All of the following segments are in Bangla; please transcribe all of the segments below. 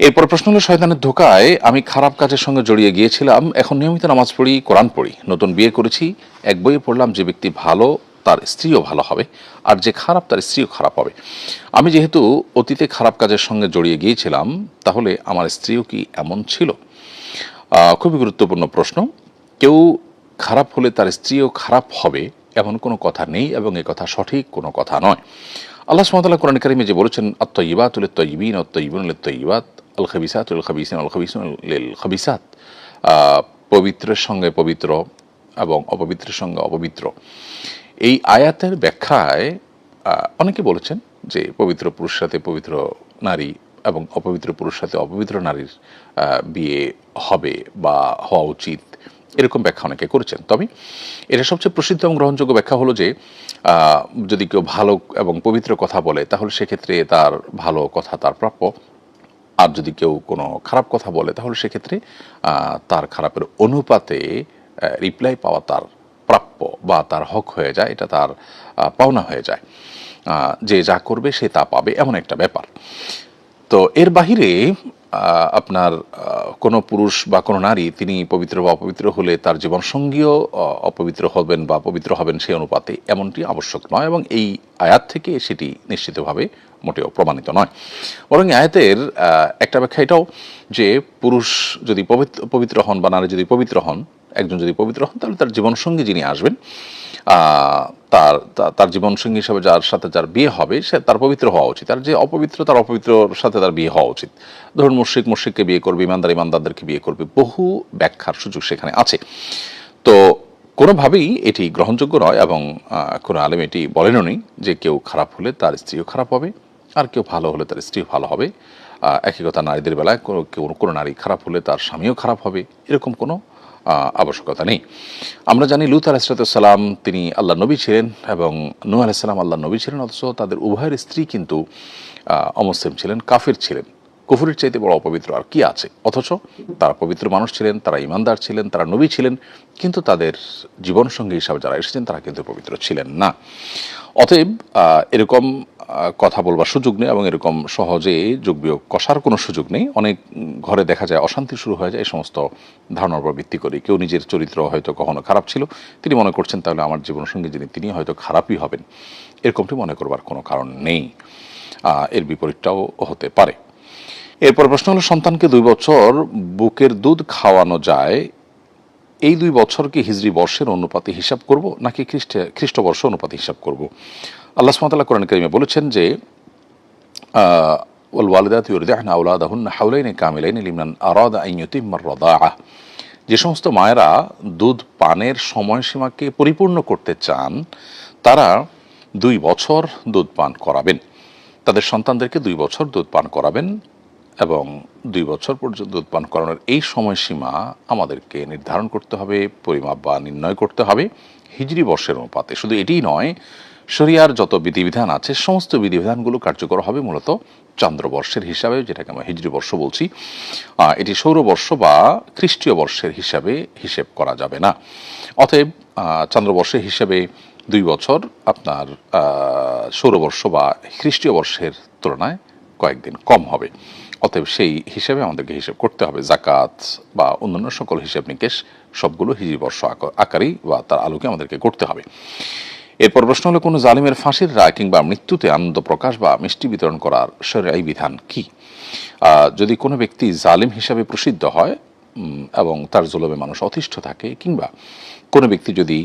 এরপর প্রশ্ন হলো, শয়তানের ধোকায় আমি খারাপ কাজের সঙ্গে জড়িয়ে গিয়েছিলাম, এখন নিয়মিত নামাজ পড়ি, কোরআন পড়ি, নতুন বিয়ে করেছি, এক বইয়ে পড়লাম, যে ব্যক্তি ভালো, তার স্ত্রীও ভালো হবে, আর যে খারাপ, তার স্ত্রীও খারাপ হবে। আমি যেহেতু অতীতে খারাপ কাজের সঙ্গে জড়িয়ে গিয়েছিলাম, তাহলে আমার স্ত্রীও কি এমন ছিল? খুবই গুরুত্বপূর্ণ প্রশ্ন। কেউ খারাপ হলে তার স্ত্রীও খারাপ হবে, এমন কোনো কথা নেই এবং এ কথা সঠিক কোনো কথা নয়। আল্লাহ সুমতাল্লাহ কোরআন কারিমে যে বলেছেন আত্মইবাত উল তৈবিন অত্যইবুন উল তৈবাত আল খাবিসাত উল খাবিসিন আল খাবিসিন লিল খাবিসাত পবিত্রের সঙ্গে পবিত্র এবং অপবিত্রের সঙ্গে অপবিত্র। এই আয়াতের ব্যাখ্যায় অনেকে বলেছেন যে পবিত্র পুরুষ সাথে পবিত্র নারী এবং অপবিত্র পুরুষ সাথে অপবিত্র নারীর বিয়ে হবে বা হওয়া উচিত। এরকম ব্যাখ্যা অনেকে করেছেন। তবে এটা সবচেয়ে প্রসিদ্ধ এবং গ্রহণযোগ্য ব্যাখ্যা হলো যে যদি কেউ ভালো এবং পবিত্র কথা বলে, তাহলে সেক্ষেত্রে তার ভালো কথা তার প্রাপ্য। আর যদি কেউ কোনো খারাপ কথা বলে তাহলে সেক্ষেত্রে তার খারাপের অনুপাতে রিপ্লাই পাওয়া তার প্রাপ্য বা তার হক হয়ে যায় এটা তার পাওনা হয়ে যায়। যে যা করবে সে তা পাবে এমন একটা ব্যাপার। তো এর বাহিরে আপনার কোনো পুরুষ বা কোনো নারী তিনি পবিত্র বা অপবিত্র হলে তার জীবনসঙ্গীও আহ, অপবিত্র হবেন বা পবিত্র হবেন সেই অনুপাতে এমনটি আবশ্যক নয় এবং এই আয়াত থেকে সেটি নিশ্চিতভাবে মোটেও প্রমাণিত নয়। বরং আয়াতের একটা ব্যাখ্যা এটাও যে পুরুষ যদি পবিত্র পবিত্র হন বা নারী যদি পবিত্র হন, একজন যদি পবিত্র হন, তাহলে তার জীবনসঙ্গী যিনি আসবেন তার তার জীবনসঙ্গী হিসাবে যার সাথে যার বিয়ে হবে, সে তার পবিত্র হওয়া উচিত। আর যে অপবিত্র, তার অপবিত্রর সাথে তার বিয়ে হওয়া উচিত। ধরুন মুর্শিক মুর্শিককে বিয়ে করবে, ইমানদার ইমানদারদেরকে বিয়ে করবে, বহু ব্যাখ্যার সুযোগ সেখানে আছে। তো কোনোভাবেই এটি গ্রহণযোগ্য নয় এবং কোনো আলেম এটি বলেনও নি যে কেউ খারাপ হলে তার স্ত্রীও খারাপ হবে। আর কেউ ভালো হলে তার স্ত্রী ভালো হবে। একই কথা নারীদের বেলায় কেউ, কোনো নারী খারাপ হলে তার স্বামীও খারাপ হবে, এরকম কোনো আবশ্যকতা নেই। আমরা জানি লুত আলাইসালাম তিনি আল্লাহ নবী ছিলেন এবং নূ আলাইসালাম আল্লাহ নবী ছিলেন, অথচ তাদের উভয়ের স্ত্রী কিন্তু অমুসলিম ছিলেন, কাফির ছিলেন। কুফুরের চাইতে বড় অপবিত্র আর কি আছে? অথচ তারা পবিত্র মানুষ ছিলেন, তারা ইমানদার ছিলেন, তারা নবী ছিলেন, কিন্তু তাদের জীবনসঙ্গী হিসাবে যারা এসেছেন, তারা কিন্তু পবিত্র ছিলেন না। অতএব এরকম কথা বলবার সুযোগ নেই এবং এরকম সহজে যোগ বিয়োগ কষার কোনো সুযোগ নেই। অনেক ঘরে দেখা যায় অশান্তি শুরু হয়ে যায়, এই সমস্ত ধারণার উপর ভিত্তি করে কেউ নিজের চরিত্র হয়তো কখনো খারাপ ছিল, তিনি মনে করছেন তাহলে আমার জীবনসঙ্গী যিনি, তিনি হয়তো খারাপই হবেন। এরকমটি মনে করবার কোনো কারণ নেই। এর বিপরীতটাও হতে পারে। এরপর প্রশ্ন হলো, সন্তানকে দুই বছর বুকের দুধ খাওয়ানো যায়, এই দুই বছরকে হিজরি বর্ষের অনুপাতে হিসাব করব নাকি খ্রিস্ট খ্রিস্টবর্ষ অনুপাতে হিসাব করব? আল্লাহ সুমতাল্লাহ কোরআন করিমে বলেছেন যে ওয়াল ওয়ালিদাত হাওলাইনি কামিলাইনি লিমনান আরাদা রাদাআহ যে সমস্ত মায়েরা দুধ পানের সময়সীমাকে পরিপূর্ণ করতে চান, তারা দুই বছর দুধ পান করাবেন। তাদের সন্তানদেরকে দুই বছর দুধ পান করাবেন এবং দুই বছর পর্যন্ত দুধ পান করানোর এই সময়সীমা আমাদেরকে নির্ধারণ করতে হবে, পরিমাপ বা নির্ণয় করতে হবে, হিজরি বর্ষের অনুপাতে। শুধু এটিই নয় শরিয়ার যত বিধিবিধান আছে, সমস্ত বিধিবিধানগুলো কার্যকর হবে মূলত চন্দ্রবর্ষের হিসাবে, যেটাকে আমরা হিজরি বর্ষ বলছি। এটি সৌরবর্ষ বা খ্রিস্টীয় বর্ষের হিসাবে হিসেব করা যাবে না। অতএব চন্দ্রবর্ষের হিসাবে দুই বছর আপনার সৌরবর্ষ বা খ্রিস্টীয় বর্ষের তুলনায় কয়েকদিন কম হবে। অতএব সেই হিসেবে আমাদেরকে হিসেব করতে হবে। জাকাত বা অন্যান্য সকল হিসেব নিকেশ সবগুলো হিজরি বর্ষ আকারেই বা তার আলোকে আমাদেরকে করতে হবে। এরপর প্রশ্ন হলো, কোনো জালিমের ফাঁসির রায় কিংবা মৃত্যুতে আনন্দ প্রকাশ বা মিষ্টি বিতরণ করার এই বিধান কি? যদি কোনো ব্যক্তি জালিম হিসাবে প্রসিদ্ধ হয় এবং তার জুলমে মানুষ অতিষ্ঠ থাকে, কিংবা কোনো ব্যক্তি যদি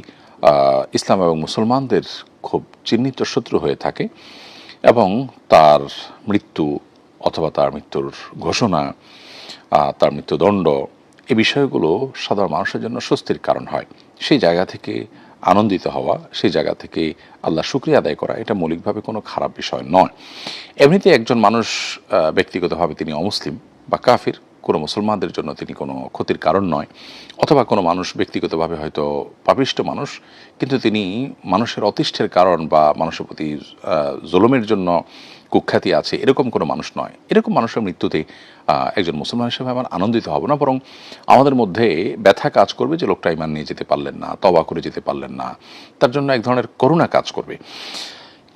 ইসলাম এবং মুসলমানদের খুব চিহ্নিত শত্রু হয়ে থাকে এবং তার মৃত্যু অথবা তার মৃত্যুর ঘোষণা তার মৃত্যুদণ্ড, এ বিষয়গুলো সাধারণ মানুষের জন্য স্বস্তির কারণ হয়। সেই জায়গা থেকে আনন্দিত হওয়া, সেই জায়গা থেকে আল্লাহ শুক্রিয়া আদায় করা, এটা মৌলিকভাবে কোনো খারাপ বিষয় নয়। এমনিতে একজন মানুষ ব্যক্তিগতভাবে তিনি অমুসলিম বা কাফির, কোনো মুসলমানদের জন্য তিনি কোনো ক্ষতির কারণ নয়, অথবা কোনো মানুষ ব্যক্তিগতভাবে হয়তো পাপিষ্ট মানুষ, কিন্তু তিনি মানুষের অতিষ্ঠের কারণ বা মানুষের প্রতি জলমের জন্য কুখ্যাতি আছে, এরকম কোনো মানুষ নয়। এরকম মানুষের মৃত্যুতে একজন মুসলমান হিসেবে আমার আনন্দিত হব না, বরং আমাদের মধ্যে ব্যথা কাজ করবে যে লোকটা ইমান নিয়ে যেতে পারলেন না তবা করে যেতে পারলেন না, তার জন্য এক ধরনের করুণা কাজ করবে।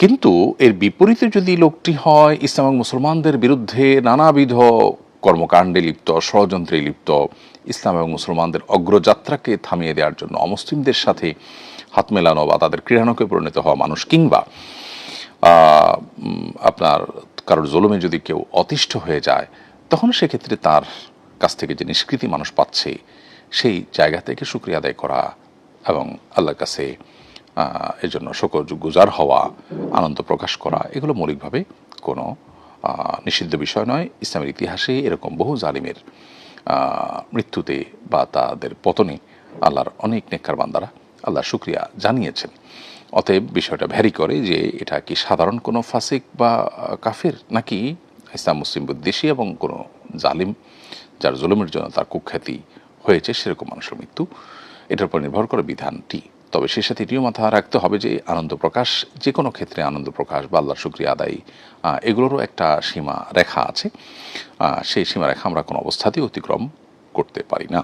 কিন্তু এর বিপরীতে যদি লোকটি হয়, ইসলাম মুসলমানদের বিরুদ্ধে নানাবিধ কর্মকাণ্ডে লিপ্ত, ষড়যন্ত্রে লিপ্ত, ইসলাম এবং মুসলমানদের অগ্রযাত্রাকে থামিয়ে দেওয়ার জন্য অমুসলিমদের সাথে হাত মেলানো বা তাদের ক্রীড়ানকে পরিণত হওয়া মানুষ কিংবা আপনার কারোর জলমে যদি কেউ অতিষ্ঠ হয়ে যায়, তখন সেক্ষেত্রে তার কাছ থেকে যে নিষ্কৃতি মানুষ পাচ্ছে, সেই জায়গা থেকে শুক্রিয়া আদায় করা এবং আল্লাহর কাছে এর জন্য শকর গুজার হওয়া, আনন্দ প্রকাশ করা, এগুলো মৌলিকভাবে কোনো নিষিদ্ধ বিষয় নয়। ইসলামের ইতিহাসে এরকম বহু জালিমের মৃত্যুতে বা তাদের পতনে আল্লাহর অনেক নেককার বান্দারা আল্লাহ শুক্রিয়া জানিয়েছেন। অতএব বিষয়টা ভ্যারি করে যে এটা কি সাধারণ কোনো ফাসিক বা কাফের? নাকি ইসলাম মুসলিম বিদ্বেষী এবং কোনো জালিম যার জুলুমের জন্য তার কুখ্যাতি হয়েছে, সেরকম মানুষের মৃত্যু? এটার উপর নির্ভর করে বিধানটি। তবে সে সাথে এটিও মাথা রাখতে হবে যে আনন্দ প্রকাশ, যে কোনো ক্ষেত্রে আনন্দ প্রকাশ বা আল্লাহর শুক্রিয়া আদায় এগুলোরও একটা সীমা রেখা আছে সেই সীমা রেখা আমরা কোনো অবস্থাতেই অতিক্রম করতে পারি না।